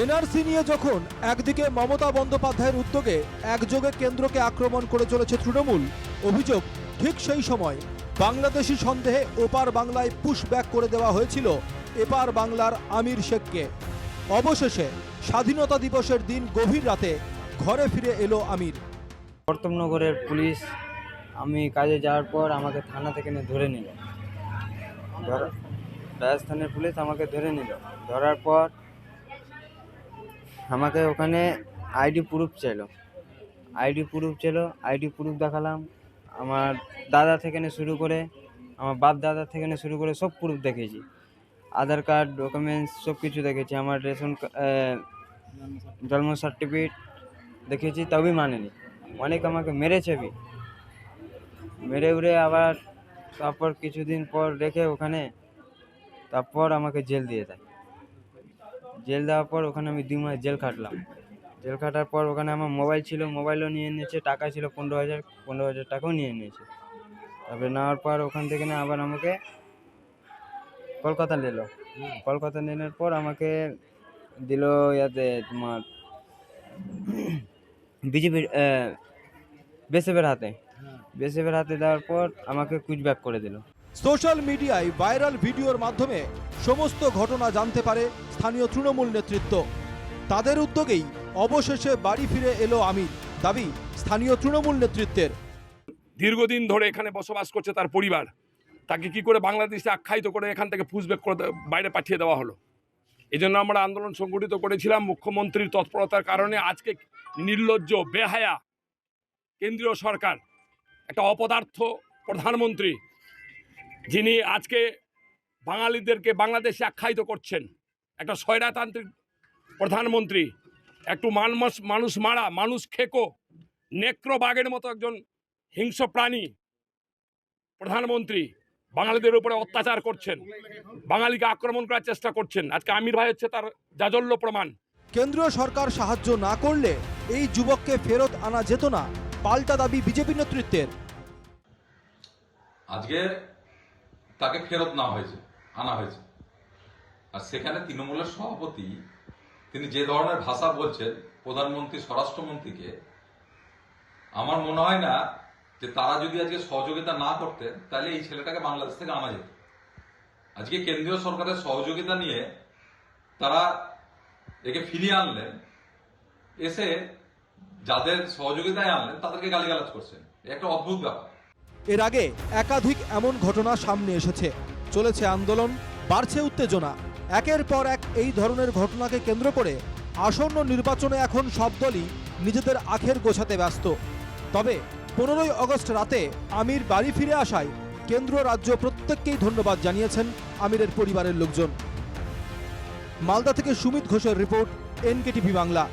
NRC নিয়ে যখন একদিকে মমতা বন্দ্যোপাধ্যায়ের উদ্যোগে একযোগে কেন্দ্রকে আক্রমণ করে চলেছে তৃণমূল, অভিযোগ ঠিক সেই সময় বাংলাদেশি সন্দেহে ওপার বাংলায় পুশব্যাক করে দেওয়া হয়েছিল এপার বাংলার আমির শেখকে। অবশেষে স্বাধীনতা দিবসের দিন গভীর রাতে ঘরে ফিরে এলো আমির। প্রতাপনগরের পুলিশ আমি কাজে যাওয়ার পর আমাকে থানা থেকে ধরে নিল। রাজস্থানের পুলিশ আমাকে ধরে নিল। ধরার পর আমাকে ওখানে আইডি প্রুফ চাইলো। আইডি প্রুফ ছিল আইডি প্রুফ দেখালাম। আমার দাদা থেকে শুরু করে, আমার বাপ দাদা থেকে শুরু করে সব প্রুফ দেখেছি। আধার কার্ড ডকুমেন্টস সব কিছু দেখেছি। আমার রেশন জন্ম সার্টিফিকেট দেখেছি, তবেই মানেনি। অনেক আমাকে মেরেছে বি মেরে উড়ে আবার তারপর কিছুদিন পর রেখে ওখানে, তারপর আমাকে জেল দিয়ে দেয়। জেল দেওয়ার পর ওখানে আমি দুই মাস জেল খাটলাম। জেল খাটার পর ওখানে আমার মোবাইল ছিল মোবাইলও নিয়ে নিয়েছে টাকা ছিল পনেরো হাজার পনেরো হাজার টাকাও নিয়ে নিয়েছে। তারপরে নেওয়ার পর ওখান থেকে না আবার আমাকে কলকাতা নিল। কলকাতা নেওয়ার পর আমাকে দিল ইয়াতে তোমার বিজেপির বেসেবের হাতে। বেসেবের হাতে দেওয়ার পর আমাকে কুচব্যাক করে দিল। সোশ্যাল মিডিয়ায় ভাইরাল ভিডিওর মাধ্যমে সমস্ত ঘটনা জানতে পারে স্থানীয় তৃণমূল নেতৃত্ব। তাদের উদ্যোগেই অবশেষে বাড়ি ফিরে এলো আমির, দাবি স্থানীয় তৃণমূল নেতৃত্বের। দীর্ঘদিন ধরে এখানে বসবাস করছে তার পরিবার। তাকে কি করে বাংলাদেশে আখ্যায়িত করে এখান থেকে পুষব্যাক করে বাইরে পাঠিয়ে দেওয়া হলো? এই জন্য আমরা আন্দোলন সংগঠিত করেছিলাম মুখ্যমন্ত্রীর তৎপরতার কারণে আজকে নির্লজ্জ, বেহায়া কেন্দ্রীয় সরকার, একটা অপদার্থ প্রধানমন্ত্রী যিনি আজকে বাঙালিদেরকে বাংলাদেশে আখ্যায়িত করছেন একটা স্বৈরাতান্ত্রিক প্রধানমন্ত্রী একটু মানুষ মানুষ মারা মানুষ খেকো নেক্রবাগের মতো একজন হিংস্র প্রাণী প্রধানমন্ত্রী বাঙালিদের উপরে অত্যাচার করছেন বাঙালিকে আক্রমণ করার চেষ্টা করছেন। আজকে আমির ভাই হচ্ছে তার জাজল্য প্রমাণ। কেন্দ্রীয় সরকার সাহায্য না করলে এই যুবককে ফেরত আনা যেত না পাল্টা দাবি বিজেপি নেতৃত্বের। আজকে তাকে ফেরত না হয়েছে, আনা হয়েছে। আর সেখানে তৃণমূলের সভাপতি, তিনি যে ধরনের ভাষা বলছেন, প্রধানমন্ত্রী, স্বরাষ্ট্রমন্ত্রীকে, আমার মনে হয় না যে তারা যদি আজকে সহযোগিতা না করতেন, তাহলে এই ছেলেটাকে বাংলাদেশ থেকে আনা যেত। আজকে কেন্দ্রীয় সরকারের সহযোগিতা নিয়ে তারা একে ফিরিয়ে আনলেন, এসে যাদের সহযোগিতায় আনলেন, তাদেরকে গালিগালাজ করছেন। একটা অদ্ভুত ব্যাপার। এর আগে একাধিক এমন ঘটনা সামনে এসেছে। চলেছে আন্দোলন, বাড়ছে উত্তেজনা। একের পর এক এই ধরনের ঘটনাকে কেন্দ্র করে আসন্ন নির্বাচনে এখন সব দলই নিজেদের আখের গোছাতে ব্যস্ত। তবে পনেরোই অগস্ট রাতে আমির বাড়ি ফিরে আসায় কেন্দ্র রাজ্য প্রত্যেককেই ধন্যবাদ জানিয়েছেন আমিরের পরিবারের লোকজন। মালদা থেকে সুমিত ঘোষের রিপোর্ট, এনকেটিভি বাংলা।